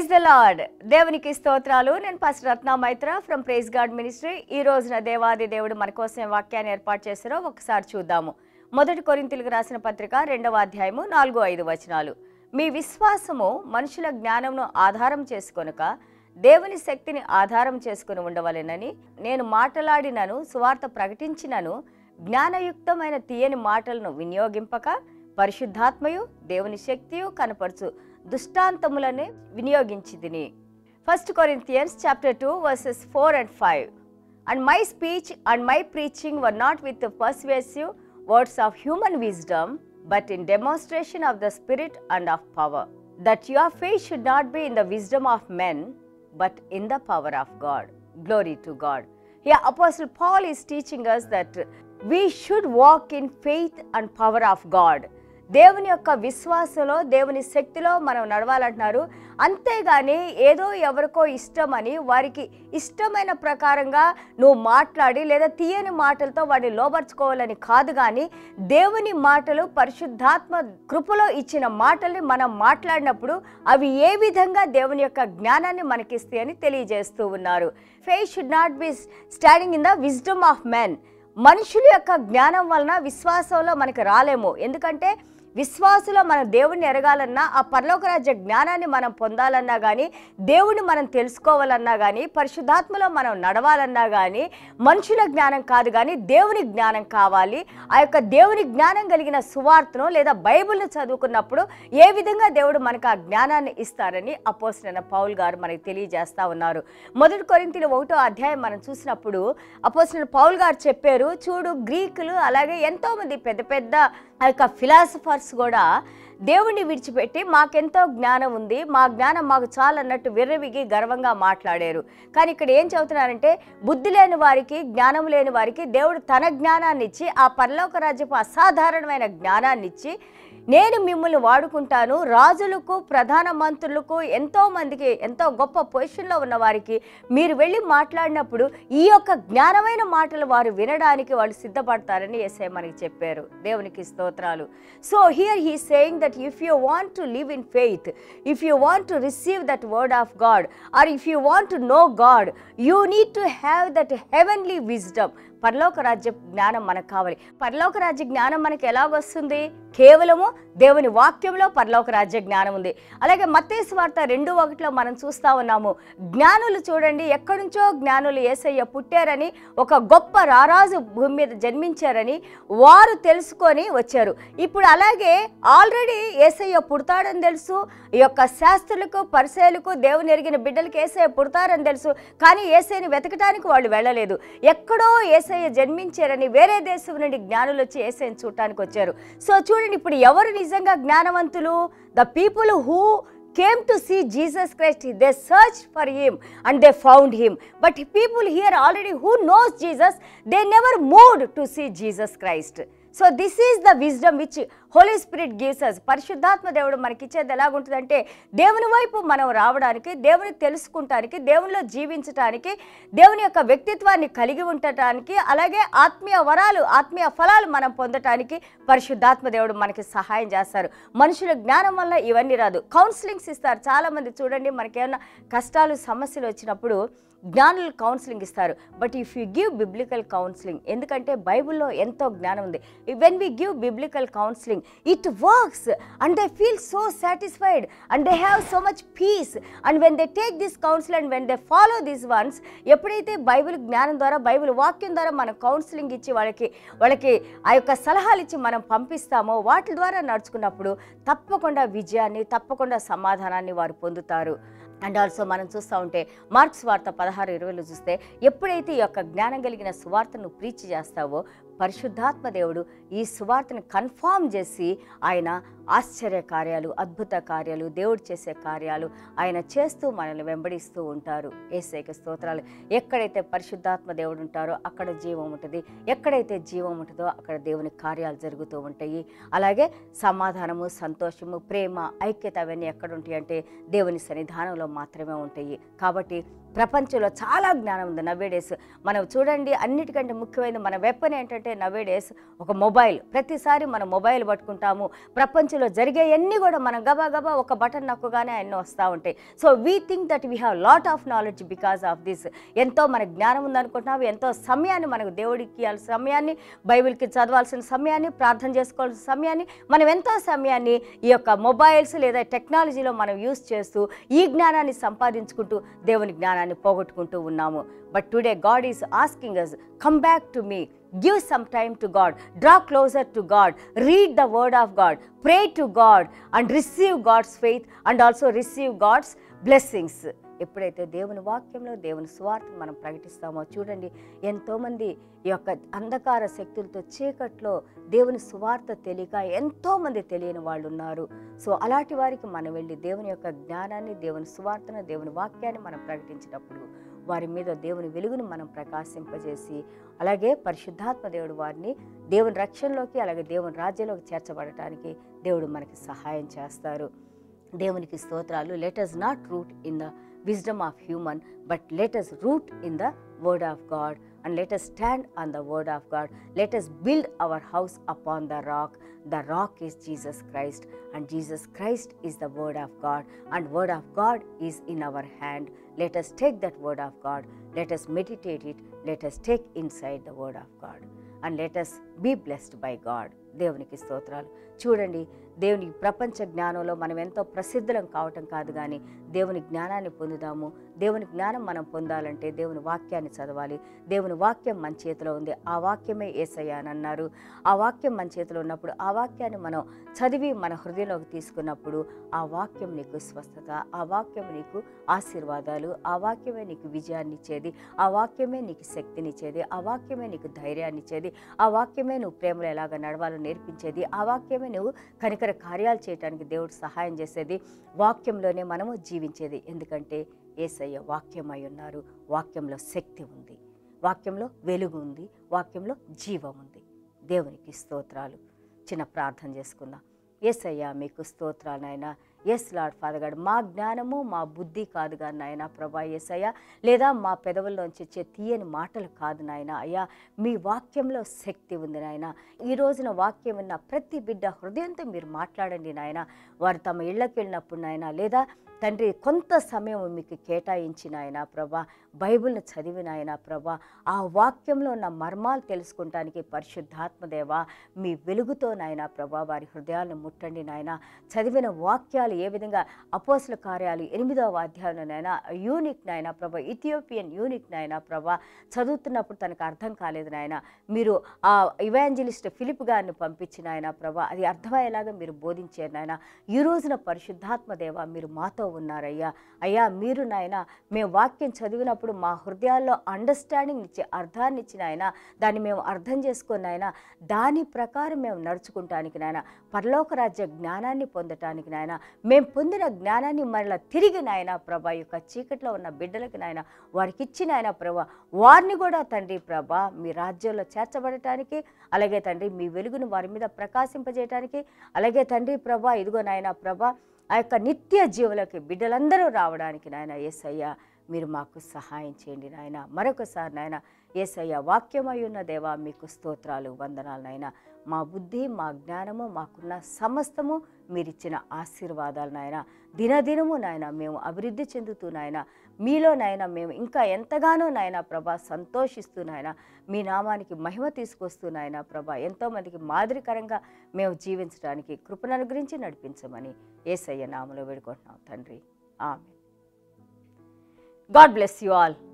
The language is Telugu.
Praise the lord. దేవునికి స్తోత్రాలు. నేను first Ratna Maitra from praise God ministry. ఈ రోజున దేవాది దేవుడు మన కోసం వాక్యాన్ని ఏర్పాటు చేశారో ఒకసారి చూద్దాము. మొదటి కొరింతలకు రాసిన పత్రిక రెండవ అధ్యాయము నాలుగు ఐదు వచనాలు. మీ విశ్వాసము మనుషుల జ్ఞానమును ఆధారం చేసుకొనుక దేవుని శక్తిని ఆధారం చేసుకుని ఉండవలెనని నేను మాటలాడినను సువార్త ప్రకటించినను జ్ఞానయుక్తమైన తీయని మాటలను వినియోగింపక పరిశుద్ధాత్మయు దేవుని శక్తియు కనపరచు. దుష్టాంతములనే వినియోగించి తిని first Corinthians chapter two verses four and five and my speech and my preaching were not with persuasive words of human wisdom but in demonstration of the Spirit and of power that your faith should not be in the wisdom of men but in the power of God. Glory to God. Here, Apostle Paul is teaching us that we should walk in faith and power of God. దేవుని యొక్క విశ్వాసంలో దేవుని శక్తిలో మనం నడవాలంటున్నారు. అంతేగాని ఏదో ఎవరికో ఇష్టమని వారికి ఇష్టమైన ప్రకారంగా నువ్వు మాట్లాడి లేదా తీయని మాటలతో వాడిని లోపరుచుకోవాలని కాదు కానీ దేవుని మాటలు పరిశుద్ధాత్మ కృపలో ఇచ్చిన మాటల్ని మనం మాట్లాడినప్పుడు అవి ఏ విధంగా దేవుని యొక్క జ్ఞానాన్ని మనకిస్తాయని తెలియజేస్తూ ఉన్నారు. Faith should not be standing in the wisdom of men మనుషుల యొక్క జ్ఞానం వలన విశ్వాసంలో మనకి రాలేము. ఎందుకంటే విశ్వాసులో మనం దేవుణ్ణి ఎరగాలన్నా ఆ పరలోకరాజ్య జ్ఞానాన్ని మనం పొందాలన్నా కానీ దేవుణ్ణి మనం తెలుసుకోవాలన్నా కానీ పరిశుద్ధాత్మలో మనం నడవాలన్నా కానీ మనుషుల జ్ఞానం కాదు కానీ దేవుని జ్ఞానం కావాలి. ఆ యొక్క దేవుని జ్ఞానం కలిగిన సువార్తను లేదా బైబిల్ను చదువుకున్నప్పుడు ఏ విధంగా దేవుడు మనకు ఆ జ్ఞానాన్ని ఇస్తారని అపోసిన పౌల్ గారు మనకి తెలియజేస్తా ఉన్నారు. మొదటి కొరింతలు ఒకటో అధ్యాయం మనం చూసినప్పుడు అపోసిన పౌల్ గారు చెప్పారు చూడు గ్రీకులు అలాగే ఎంతోమంది పెద్ద పెద్ద ఆ యొక్క ఫిలాసఫర్స్ కూడా దేవుణ్ణి విడిచిపెట్టి మాకెంతో జ్ఞానం ఉంది. మా జ్ఞానం మాకు చాలన్నట్టు విర్రవిగి గర్వంగా మాట్లాడారు. కానీ ఇక్కడ ఏం చెబుతున్నారంటే బుద్ధి లేని వారికి జ్ఞానం లేని వారికి దేవుడు తన జ్ఞానాన్ని ఇచ్చి ఆ పరలోక రాజ్యపు అసాధారణమైన జ్ఞానాన్ని ఇచ్చి నేను మిమ్మల్ని వాడుకుంటాను. రాజులకు ప్రధాన మంత్రులకు ఎంతో మందికి ఎంతో గొప్ప పొజిషన్లో ఉన్న వారికి మీరు వెళ్ళి మాట్లాడినప్పుడు ఈ యొక్క జ్ఞానమైన మాటలు వారు వినడానికి వాళ్ళు సిద్ధపడతారని ఎస్ఐ మనకి చెప్పారు. దేవునికి స్తోత్రాలు. So here he saying the that if you want to live in faith if you want to receive that word of God or if you want to know God you need to have that heavenly wisdom పరలోక రాజ్య జ్ఞానం మనకు కావాలి. పరలోక రాజ్య జ్ఞానం మనకి ఎలాగొస్తుంది? కేవలము దేవుని వాక్యంలో పరలోక రాజ్య జ్ఞానం ఉంది. అలాగే మత్తేసు వార్త రెండు ఒకటిలో మనం చూస్తా ఉన్నాము. జ్ఞానులు చూడండి ఎక్కడి నుంచో జ్ఞానులు ఏసయ్య పుట్టారని ఒక గొప్ప రారాజు భూమి మీద జన్మించారని వారు తెలుసుకొని వచ్చారు. ఇప్పుడు అలాగే ఆల్రెడీ ఏసయ్య పుడతాడని తెలుసు ఈ యొక్క శాస్త్రులకు పరిశైలకు దేవుని ఎరిగిన బిడ్డలకు ఏసయ్య పుడతారని తెలుసు కానీ ఏసైని వెతకడానికి వాళ్ళు వెళ్ళలేదు. ఎక్కడో ఏసయ్య జన్మించారని వేరే దేశం నుండి జ్ఞానులు వచ్చి ఏసైని చూడటానికి వచ్చారు. సో చూడండి ఇప్పుడు ఎవరు నిజంగా జ్ఞానవంతులు the people who came to see Jesus Christ. They searched for him and they found him. But people here already who knows Jesus, they never moved to see Jesus Christ. So this is the wisdom which Holy Spirit gives us పరిశుద్ధాత్మ దేవుడు మనకి ఇచ్చేది ఎలాగుంటుందంటే దేవుని వైపు మనం రావడానికి దేవుని తెలుసుకుంటానికి దేవునిలో జీవించటానికి దేవుని యొక్క వ్యక్తిత్వాన్ని కలిగి ఉండటానికి అలాగే ఆత్మీయ వరాలు ఆత్మీయ ఫలాలు మనం పొందటానికి పరిశుద్ధాత్మ దేవుడు మనకి సహాయం చేస్తారు. మనుషుల జ్ఞానం వల్ల ఇవన్నీ రాదు. కౌన్సిలింగ్స్ ఇస్తారు. చాలామంది చూడండి మనకేమైనా కష్టాలు సమస్యలు వచ్చినప్పుడు జ్ఞానులు కౌన్సిలింగ్ ఇస్తారు. But if you give biblical counselling ఎందుకంటే బైబిల్లో ఎంతో జ్ఞానం ఉంది. When we give biblical counselling it works and they feel so satisfied and they have so much peace and when they take this counsel and when they follow this ones ఎప్పుడైతే బైబిల్ జ్ఞానం ద్వారా బైబిల్ వాక్యం ద్వారా మనం కౌన్సిలింగ్ ఇచ్చి వాళ్ళకి వాళ్ళకి ఆ యొక్క సలహాలు ఇచ్చి మనం పంపిస్తామో వాటి ద్వారా నడుచుకున్నప్పుడు తప్పకుండా విజయాన్ని తప్పకుండా సమాధానాన్ని వారు పొందుతారు. అండ్ ఆల్సో మనం చూస్తూ ఉంటే మార్క్స్ వార్త పదహారు ఇరవైలో చూస్తే ఎప్పుడైతే ఈ యొక్క జ్ఞానం కలిగిన సువార్తను ప్రీచ్ చేస్తావో పరిశుద్ధాత్మ దేవుడు ఈ సువార్తను కన్ఫామ్ చేసి ఆయన ఆశ్చర్య కార్యాలు అద్భుత కార్యాలు దేవుడు చేసే కార్యాలు ఆయన చేస్తూ మనల్ని వెంబడిస్తూ ఉంటారు. ఏసైక స్తోత్రాలు. ఎక్కడైతే పరిశుద్ధాత్మ దేవుడు ఉంటారో అక్కడ జీవం ఉంటుంది. ఎక్కడైతే జీవం ఉంటుందో అక్కడ దేవుని కార్యాలు జరుగుతూ ఉంటాయి. అలాగే సమాధానము సంతోషము ప్రేమ ఐక్యత అవన్నీ ఎక్కడ ఉంటాయి అంటే దేవుని సన్నిధానంలో మాత్రమే ఉంటాయి. కాబట్టి ప్రపంచంలో చాలా జ్ఞానం ఉంది నవేడేస్ మనం చూడండి అన్నిటికంటే ముఖ్యమైనది మన వెపన్ ఏంటంటే నవేడేస్ ఒక మొబైల్ ప్రతిసారి మనం మొబైల్ పట్టుకుంటాము. ప్రపంచంలో జరిగేవన్నీ కూడా మనం గబా గబా ఒక బటన్ నొక్కగానే అన్నీ వస్తూ ఉంటాయి. So we think that we have lot of knowledge because of this ఎంతో మన జ్ఞానం ఉందనుకుంటున్నాము. ఎంతో సమయాన్ని మనకు దేవుడికి ఇవ్వాల్సిన సమయాన్ని బైబిల్కి చదవాల్సిన సమయాన్ని ప్రార్థన చేసుకోవాల్సిన సమయాన్ని మనం ఎంతో సమయాన్ని ఈ యొక్క మొబైల్స్ లేదా టెక్నాలజీలో మనం యూస్ చేస్తూ ఈ జ్ఞానాన్ని సంపాదించుకుంటూ దేవుని జ్ఞానం సమాధానాన్ని పోగొట్టుకుంటూ ఉన్నాము. But today God is asking us come back to me give some time to God draw closer to God read the word of God pray to God and receive God's faith and also receive God's blessings ఎప్పుడైతే దేవుని వాక్యంలో దేవుని స్వార్థం మనం ప్రకటిస్తామో చూడండి ఎంతోమంది ఈ యొక్క అంధకార శక్తులతో చీకట్లో దేవుని స్వార్థ తెలియక ఎంతోమంది తెలియని వాళ్ళు ఉన్నారు సో అలాంటి వారికి మనం వెళ్ళి దేవుని యొక్క జ్ఞానాన్ని దేవుని స్వార్థను దేవుని వాక్యాన్ని మనం ప్రకటించినప్పుడు వారి మీద దేవుని వెలుగును మనం ప్రకాశింపజేసి అలాగే పరిశుద్ధాత్మ దేవుడు వారిని దేవుని రక్షణలోకి అలాగే దేవుని రాజ్యంలోకి చేర్చబడటానికి దేవుడు మనకి సహాయం చేస్తారు. దేవునికి స్తోత్రాలు. Let us not root in the wisdom of human but let us root in the word of God and let us stand on the word of God let us build our house upon the rock the rock is Jesus Christ and Jesus Christ is the word of God and word of God is in our hand let us take that word of God let us meditate it let us take inside the word of God and let us be blessed by God దేవునికి స్తోత్రాలు. చూడండి దేవుని ప్రపంచ జ్ఞానంలో మనం ఎంతో ప్రసిద్ధులం కావటం కాదు కానీ దేవుని జ్ఞానాన్ని పొందుదాము. దేవుని జ్ఞానం మనం పొందాలంటే దేవుని వాక్యాన్ని చదవాలి. దేవుని వాక్యం మన చేతిలో ఉంది. ఆ వాక్యమే ఏసయ్య అని అన్నారు. ఆ వాక్యం మన చేతిలో ఉన్నప్పుడు ఆ వాక్యాన్ని మనం చదివి మన హృదయంలోకి తీసుకున్నప్పుడు ఆ వాక్యం నీకు స్వస్థత ఆ వాక్యం నీకు ఆశీర్వాదాలు ఆ వాక్యమే నీకు విజయాన్ని ఇచ్చేది ఆ వాక్యమే నీకు శక్తినిచ్చేది ఆ వాక్యమే నీకు ధైర్యాన్ని ఇచ్చేది ఆ వాక్యమే నువ్వు ప్రేమలో ఎలాగ నడవాలో నేర్పించేది ఆ వాక్యమే నువ్వు కనికర కార్యాలు చేయడానికి దేవుడు సహాయం చేసేది వాక్యంలోనే మనము జీవించేది. ఎందుకంటే ఏసయ్య వాక్యమై ఉన్నారు. వాక్యంలో శక్తి ఉంది. వాక్యంలో వెలుగు ఉంది. వాక్యంలో జీవం ఉంది. దేవునికి స్తోత్రాలు. చిన్న ప్రార్థన చేసుకుందాం. ఏసయ్య మీకు స్తోత్రాలైనా ఎస్ లాడ్ ఫాదర్ గాడ్ మా జ్ఞానము మా బుద్ధి కాదు కానీ నాయన ప్రభా ఏసయ్య లేదా మా పెదవుల్లోంచి వచ్చే తీయని మాటలు కాదు నాయన అయ్యా. మీ వాక్యంలో శక్తి ఉంది నాయన. ఈ రోజున వాక్యం విన్న ప్రతి బిడ్డ హృదయంతో మీరు మాట్లాడండి నాయన. వారు తమ ఇళ్ళకి వెళ్ళినప్పుడు నాయన లేదా తండ్రి కొంత సమయం మీకు కేటాయించిన ఆయన ప్రభా బైబిల్ని చదివిన ఆయన ప్రభా ఆ వాక్యంలో ఉన్న మర్మాలు తెలుసుకుంటానికి పరిశుద్ధాత్మదేవ మీ వెలుగుతో నాయన ప్రభా వారి హృదయాలను ముట్టండి నాయన. చదివిన వాక్యాలు ఏ విధంగా అపోసల కార్యాలు? ఎనిమిదవ అధ్యాయంలోనైనా యూనిక్ నాయన ప్రభా ఇథియోపియన్ యూనిక్ నాయన ప్రభా చదువుతున్నప్పుడు తనకు అర్థం కాలేదు నాయన. మీరు ఆ ఇవాంజలిస్ట్ ఫిలిప్ గారిని పంపించిన ఆయన ప్రభా అది అర్థమయ్యేలాగా మీరు బోధించారు నాయన. ఈ రోజున పరిశుద్ధాత్మ దేవ మీరు మాతో ఉన్నారయ్యా. అయ్యా మీరు నాయన మేము వాక్యం చదివినప్పుడు మా హృదయాల్లో అండర్స్టాండింగ్ ఇచ్చి అర్థాన్ని ఇచ్చిన ఆయన దాన్ని మేము అర్థం చేసుకున్న ఆయన దాని ప్రకారం మేము నడుచుకుంటానికి నాయన పరలోక రాజ్య జ్ఞానాన్ని పొందటానికి నాయన మేము పొందిన జ్ఞానాన్ని మరలా తిరిగి నాయన ప్రభా యొక్క చీకట్లో ఉన్న బిడ్డలకి నాయన వారికి ఇచ్చిన ఆయన ప్రభా వారిని కూడా తండ్రి ప్రభా మీ రాజ్యంలో చేర్చబడటానికి అలాగే తండ్రి మీ వెలుగును వారి మీద ప్రకాశింపజేయటానికి అలాగే తండ్రి ప్రభా ఇదిగో నాయన ప్రభా ఆ యొక్క నిత్య జీవులకి బిడ్డలందరూ రావడానికి నాయన ఏసయ్య మీరు మాకు సహాయం చేయండి నాయన. మరొకసారి నాయన ఏసయ్య వాక్యమయ్యున్న దేవా మీకు స్తోత్రాలు వందనాలనైనా మా బుద్ధి మా జ్ఞానము మాకున్న సమస్తము మీరిచ్చిన ఆశీర్వాదాలు నాయన. దినదినము నాయన మేము అభివృద్ధి చెందుతూ నాయన. మీలో నాయన మేము ఇంకా ఎంతగానో నాయన ప్రభా సంతోషిస్తూ నాయన. మీ నామానికి మహిమ తీసుకొస్తూ నాయన ప్రభా ఎంతోమందికి మాదిరికరంగా మేము జీవించడానికి కృపను అనుగ్రహించి నడిపించమని ఏసయ్య నామలో వేడుకుంటున్నాం తండ్రి. ఆమె గాడ్ బ్లెస్ యు ఆల్.